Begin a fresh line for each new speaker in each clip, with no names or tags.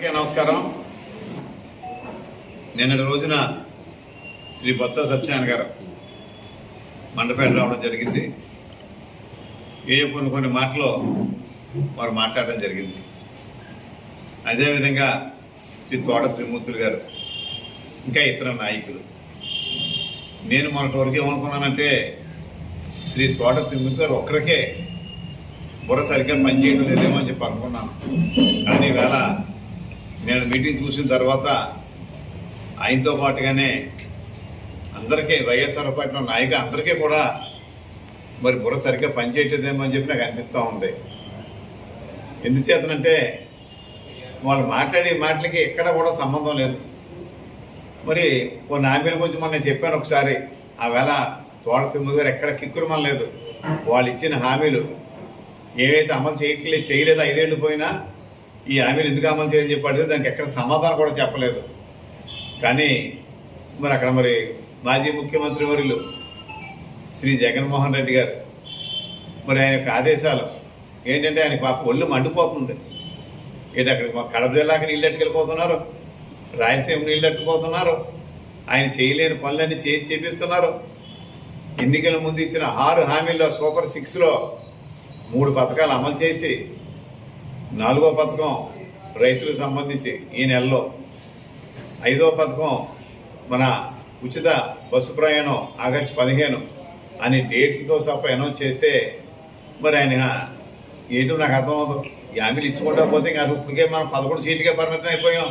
అందరికీ నమస్కారం. నిన్నటి రోజున శ్రీ బొత్స సత్యనారాయణ గారు మండపేట రావడం జరిగింది. ఏ కొన్ని కొన్ని మాటలు వారు మాట్లాడడం జరిగింది. అదేవిధంగా శ్రీ తోట త్రిమూర్తులు గారు ఇంకా ఇతర నాయకులు. నేను మొన్నటి వరకు ఏమనుకున్నానంటే శ్రీ తోట త్రిమూర్తి గారు ఒక్కరికే బుర్ర సరిగ్గా పనిచేయడం లేదేమో అని చెప్పి అనుకున్నాను. కానీ వేళ నేను మీటింగ్ చూసిన తర్వాత ఆయనతో పాటుగానే అందరికీ వైఎస్ఆర్ పార్టీ నాయక అందరికీ కూడా మరి బుర్ర సరిగ్గా పనిచేయట్లేదేమో అని చెప్పి నాకు అనిపిస్తూ ఉంది. ఎందుచేతనంటే వాళ్ళు మాట్లాడే మాటలకి ఎక్కడ కూడా సంబంధం లేదు. మరి కొన్ని హామీల గురించి మొన్న చెప్పాను ఒకసారి ఆ వేళ తోట తిమ్మది గారు ఎక్కడ కిక్కురుమని లేదు వాళ్ళు ఇచ్చిన హామీలు ఏవైతే అమలు చేయట్లేదు చేయలేదు ఐదేళ్ళు పోయినా ఈ హామీలు ఎందుకు అమలు చేయని చెప్పాడు దానికి ఎక్కడ సమాధానం కూడా చెప్పలేదు. కానీ మరి అక్కడ మరి మాజీ ముఖ్యమంత్రి వర్యులు శ్రీ జగన్మోహన్ రెడ్డి గారు మరి ఆయన యొక్క ఆదేశాలు ఏంటంటే ఆయన పాప ఒళ్ళు మండిపోతుంది. ఏంటి అక్కడ మా కడప జిల్లాకి నీళ్ళు ఎట్టుకెళ్ళిపోతున్నారు రాయలసీమ నీళ్ళు ఎట్టుకుపోతున్నారు ఆయన చేయలేని పనులన్నీ చేసి చేపిస్తున్నారు. ఎన్నికల ముందు ఇచ్చిన ఆరు హామీల్లో సూపర్ సిక్స్లో మూడు పథకాలు అమలు చేసి నాలుగో పథకం రైతులకు సంబంధించి ఈ నెలలో. ఐదో పథకం మన ఉచిత బస్సు ప్రయాణం ఆగస్టు పదిహేను అని డేట్లతో సహా అనౌన్స్ చేస్తే మరి ఆయన ఏంటో నాకు అర్థమవుతుంది ఈ హామీలు ఇచ్చుకుంటా పోతే ఇంకా ఇప్పటికే మనం పదకొండు సీట్లకే పరిమితం అయిపోయాం.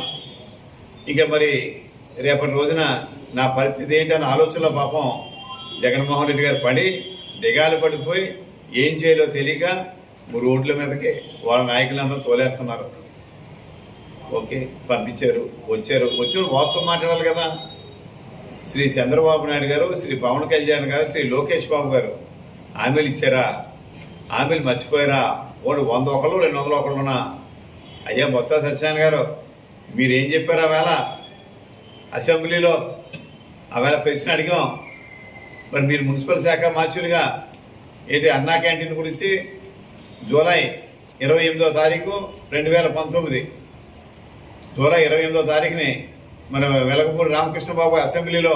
ఇంకా మరి రేపటి రోజున నా పరిస్థితి ఏంటని ఆలోచనలో పాపం జగన్మోహన్ రెడ్డి గారు పడి దిగాలు పడిపోయి ఏం చేయాలో తెలియక రోడ్ల మీదకి వాళ్ళ నాయకులందరూ తోలేస్తున్నారు. ఓకే పంపించారు వచ్చారు. వచ్చిన వాస్తవం మాట్లాడాలి కదా. శ్రీ చంద్రబాబు నాయుడు గారు శ్రీ పవన్ కళ్యాణ్ గారు శ్రీ లోకేష్ బాబు గారు హామీలు ఇచ్చారా? హామీలు మర్చిపోయారా? ఒకటి వంద ఒకళ్ళు రెండు వందల ఒకళ్ళున్నా అయ్యా బొత్స సత్యనారాయణ గారు మీరేం చెప్పారు ఆవేళ అసెంబ్లీలో ఆవేళ ప్రశ్న అడిగాం. మరి మీరు మున్సిపల్ శాఖ మార్చులుగా ఏంటి అన్నా క్యాంటీన్ గురించి జూలై ఇరవై ఎనిమిదో తారీఖు రెండు వేల పంతొమ్మిది. జూలై ఇరవై ఎనిమిదో తారీఖుని మన వెలగపూడి రామకృష్ణ బాబు అసెంబ్లీలో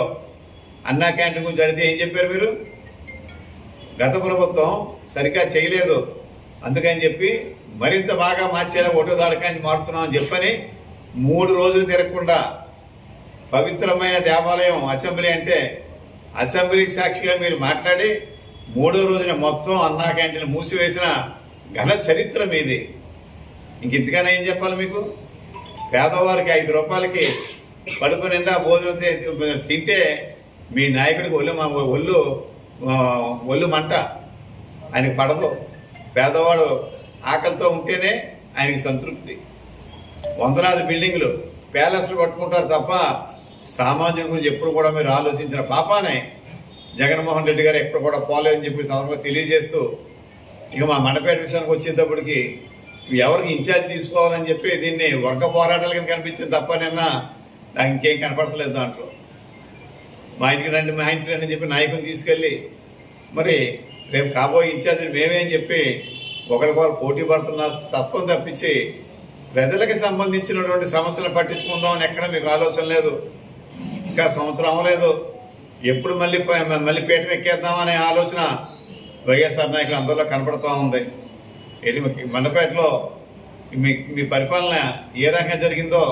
అన్నా క్యాంటీన్ గురించి అడిగితే ఏం చెప్పారు మీరు? గత ప్రభుత్వం సరిగ్గా చేయలేదు. అందుకని చెప్పి మరింత బాగా మార్చేలా ఓటో దాడకాన్ని మారుతున్నామని చెప్పని మూడు రోజులు తిరగకుండా పవిత్రమైన దేవాలయం అసెంబ్లీ అంటే అసెంబ్లీకి సాక్షిగా మీరు మాట్లాడి మూడో రోజున మొత్తం అన్నా క్యాంటీన్ మూసివేసిన ఘన చరిత్ర మీది. ఇంక ఇంతగానే ఏం చెప్పాలి మీకు? పేదవారికి ఐదు రూపాయలకి పడుకు నిండా భోజనం తింటే మీ నాయకుడికి ఒళ్ళు మా ఒళ్ళు ఒళ్ళు మంట. ఆయనకు పడదు. పేదవాడు ఆకలితో ఉంటేనే ఆయనకి సంతృప్తి. వందలాది బిల్డింగ్లు ప్యాలెస్లు కట్టుకుంటారు తప్ప సామాన్యుల గురించి ఎప్పుడు కూడా మీరు ఆలోచించిన పాపానే. జగన్మోహన్ రెడ్డి గారు ఎప్పుడు కూడా పోలేదని చెప్పి సందర్భంగా తెలియజేస్తూ ఇక మా మండపేట విషయానికి వచ్చేటప్పటికి ఎవరికి ఇన్ఛార్జ్ తీసుకోవాలని చెప్పి దీన్ని వర్గ పోరాటాలు కింద కనిపించింది తప్ప నిన్న నాకు ఇంకేం కనపడతలేదు దాంట్లో. మా ఇంటికి రండి మా ఇంటికి రండి అని చెప్పి నాయకుని తీసుకెళ్ళి మరి రేపు కాబోయే ఇన్ఛార్జ్ మేమే అని చెప్పి ఒకరికొకరు పోటీ పడుతున్న తత్వం తప్పించి ప్రజలకు సంబంధించినటువంటి సమస్యలు పట్టించుకుందామని ఎక్కడ మీకు ఆలోచన లేదు. ఇంకా సంవత్సరం అవ్వలేదు. ఎప్పుడు మళ్ళీ మళ్ళీ పీఠం ఎక్కేద్దామనే ఆలోచన వైఎస్ఆర్ నాయకులు అందరిలో కనపడుతూ ఉంది. ఏంటి మండపేటలో మీ మీ పరిపాలన ఏ రకంగా జరిగిందో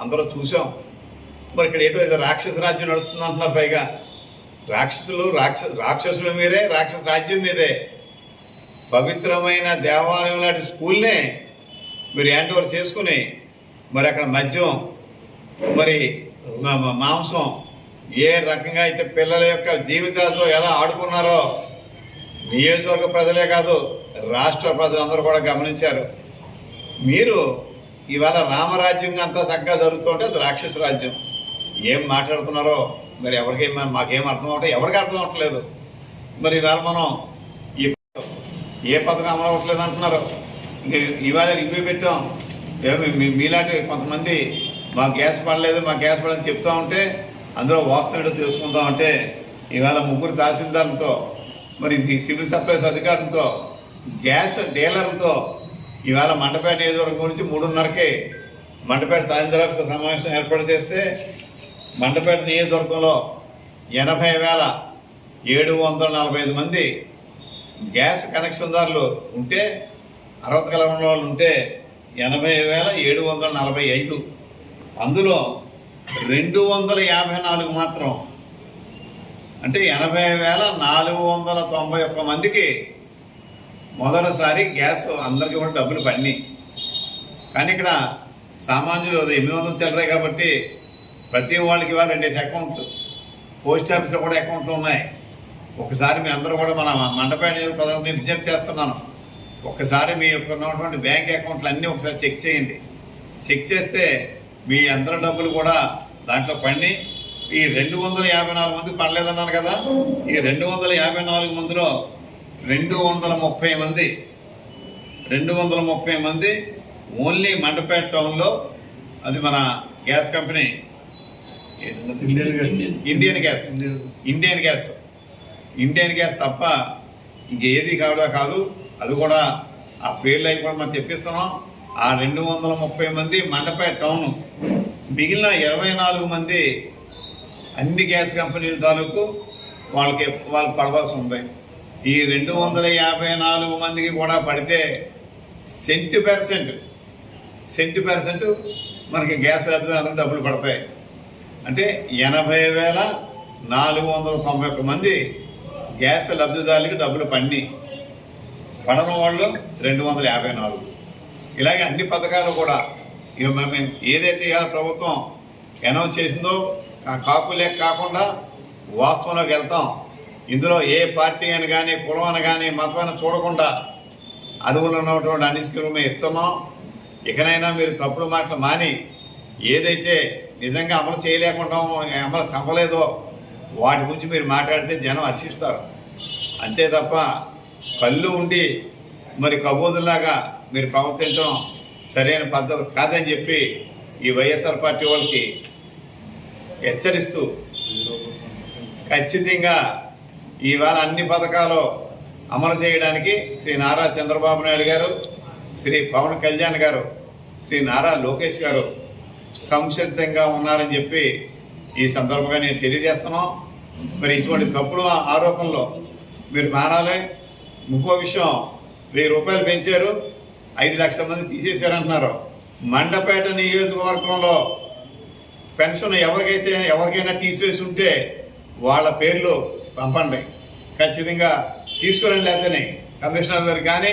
అందరూ చూసాం మరి ఇక్కడ ఏటో ఏదో రాక్షస రాజ్యం నడుస్తుంది అంటున్నారు పైగా. రాక్షసులు రాక్ష రాక్షసుల మీరే రాక్షస రాజ్యం మీదే. పవిత్రమైన దేవాలయం లాంటి స్కూల్నే మీరు హ్యాండ్ ఓవర్ చేసుకుని మరి అక్కడ మద్యం మరి మా- మాంసం ఏ రకంగా అయితే పిల్లల యొక్క జీవితాలతో ఎలా ఆడుకున్నారో నియోజకవర్గ ప్రజలే కాదు రాష్ట్ర ప్రజలందరూ కూడా గమనించారు. మీరు ఇవాళ రామరాజ్యంగా అంతా చక్కగా జరుగుతుంటే అది రాక్షస రాజ్యం. ఏం మాట్లాడుతున్నారో మరి ఎవరికేం మాకేం అర్థం అవటం ఎవరికి అర్థం అవ్వట్లేదు. మరి ఇవాళ మనం ఈ ఏ పథకం అమలు అవ్వట్లేదు అంటున్నారు. ఇవాళ రివ్యూ పెట్టాం. ఏమి మీ- మీలాంటి కొంతమంది మా గ్యాస్ పడలేదు మా గ్యాస్ పడని చెప్తా ఉంటే అందులో వాస్తవం ఏంటో తెలుసుకుందాం అంటే ఇవాళ ముగ్గురు తహసీల్దార్లతో మరి సివిల్ సప్లైస్ అధికారులతో గ్యాస్ డీలర్తో ఇవాళ మండపేట నియోజకవర్గం గురించి మూడున్నరకే మండపేట తహసీల్దార్ సమావేశం ఏర్పాటు చేస్తే మండపేట నియోజకవర్గంలో ఎనభై వేల ఏడు వందల నలభై ఐదు మంది గ్యాస్ కనెక్షన్దారులు ఉంటే అర్హత కలవడం వాళ్ళు ఉంటే ఎనభై వేల ఏడు వందల నలభై ఐదు. అందులో రెండు వందల యాభై నాలుగు మాత్రం అంటే ఎనభై వేల నాలుగు వందల తొంభై ఒక్క మందికి మొదటిసారి గ్యాస్ అందరికీ కూడా డబ్బులు పడినాయి. కానీ ఇక్కడ సామాన్యులు అది ఎనిమిది వందలు చిల్లరే కాబట్టి ప్రతి వాళ్ళకి ఇవాళ రెండేసి అకౌంట్లు పోస్ట్ ఆఫీస్లో కూడా అకౌంట్లు ఉన్నాయి. ఒకసారి మీ అందరూ కూడా మన మండపేట నియోజకవర్గం నేను విజ్ఞప్తి చేస్తున్నాను. ఒక్కసారి మీ యొక్క ఉన్నటువంటి బ్యాంక్ అకౌంట్లు అన్నీ ఒకసారి చెక్ చేయండి. చెక్ చేస్తే మీ అందరి డబ్బులు కూడా దాంట్లో పడి ఈ రెండు వందల యాభై నాలుగు మంది పడలేదన్నాను కదా. ఈ రెండు వందల యాభై నాలుగు మందిలో రెండు వందల ముప్పై మంది రెండు వందల ముప్పై మంది ఓన్లీ మండపేట టౌన్లో అది మన gas company.
Indian gas.
Indian gas. Indian. Gas. Indian gas తప్ప ఇంకేది కావడా కాదు. అది కూడా ఆ పేర్లు అవి కూడా మనం తెప్పిస్తున్నాం ఆ రెండు వందల ముప్పై మంది మండపేట టౌన్ మిగిలిన ఇరవై నాలుగు మంది అన్ని గ్యాస్ కంపెనీల తాలూకు వాళ్ళకి వాళ్ళకి పడవలసి ఉంది. ఈ రెండు వందల యాభై నాలుగు మందికి కూడా పడితే సెంట్ పర్సెంట్ సెంట్ పర్సెంట్ మనకి గ్యాస్ లబ్ధిదారులకు డబ్బులు పడతాయి. అంటే ఎనభై వేల నాలుగు వందల తొంభై ఒక్క మంది గ్యాస్ లబ్ధిదారులకి డబ్బులు పండి పడని వాళ్ళు రెండు వందల యాభై నాలుగు. ఇలాగే అన్ని పథకాలు కూడా ఇక మనం ఏదైతే ఇవాళ ప్రభుత్వం అనౌన్స్ చేసిందో కాకులే కాకుండా వాస్తవంలోకి వెళ్తాం. ఇందులో ఏ పార్టీ అని కానీ కులం అని కానీ మతం అని చూడకుండా అడుగులు ఉన్నటువంటి అన్ని స్కీములు మేము ఇస్తున్నాం. ఇకనైనా మీరు తప్పుడు మాటలు మాని ఏదైతే నిజంగా అమలు చేయలేకుండా అమలు చంపలేదో వాటి గురించి మీరు మాట్లాడితే జనం హర్షిస్తారు. అంతే తప్ప కళ్ళు ఉండి మరి కబోదులాగా మీరు ప్రవర్తించడం సరైన పద్ధతి కాదని చెప్పి ఈ వైఎస్ఆర్ పార్టీ వాళ్ళకి హెచ్చరిస్తూ ఖచ్చితంగా ఇవాళ అన్ని పథకాలు అమలు చేయడానికి శ్రీ నారా చంద్రబాబు నాయుడు గారు శ్రీ పవన్ కళ్యాణ్ గారు శ్రీ నారా లోకేష్ గారు సంసిద్ధంగా ఉన్నారని చెప్పి ఈ సందర్భంగా నేను తెలియజేస్తున్నాం. మరి ఇటువంటి తప్పుడు ఆరోపణలు మీరు మానాలి ఇంకో విషయం వెయ్యి రూపాయలు పెంచారు ఐదు లక్షల మంది తీసేశారంటున్నారు. మండపేట నియోజకవర్గంలో పెన్షన్ ఎవరికైతే ఎవరికైనా తీసివేసి ఉంటే వాళ్ళ పేర్లు పంపండి. ఖచ్చితంగా తీసుకురండి లేదని కమిషనర్ గారు కానీ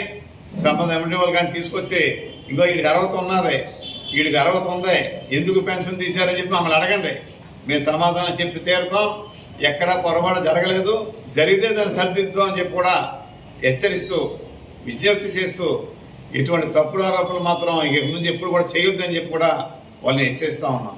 సంబంధం ఎండి వాళ్ళు కానీ తీసుకొచ్చి ఇంకో వీడికి అర్హత ఉన్నది వీడికి అర్హత ఉంది ఎందుకు పెన్షన్ తీశారని చెప్పి మమ్మల్ని అడగండి. మేము సమాధానం చెప్పి తీరుతాం. ఎక్కడా పొరపాటు జరగలేదు. జరిగితే దాన్ని సరిదిద్దుతాం అని చెప్పి కూడా హెచ్చరిస్తూ విజ్ఞప్తి చేస్తూ ఎటువంటి తప్పుడు ఆరోపణలు మాత్రం ఇక ముందు ఎప్పుడు కూడా చేయొద్దని చెప్పి కూడా వాళ్ళని హెచ్చరిస్తూ ఉన్నాం.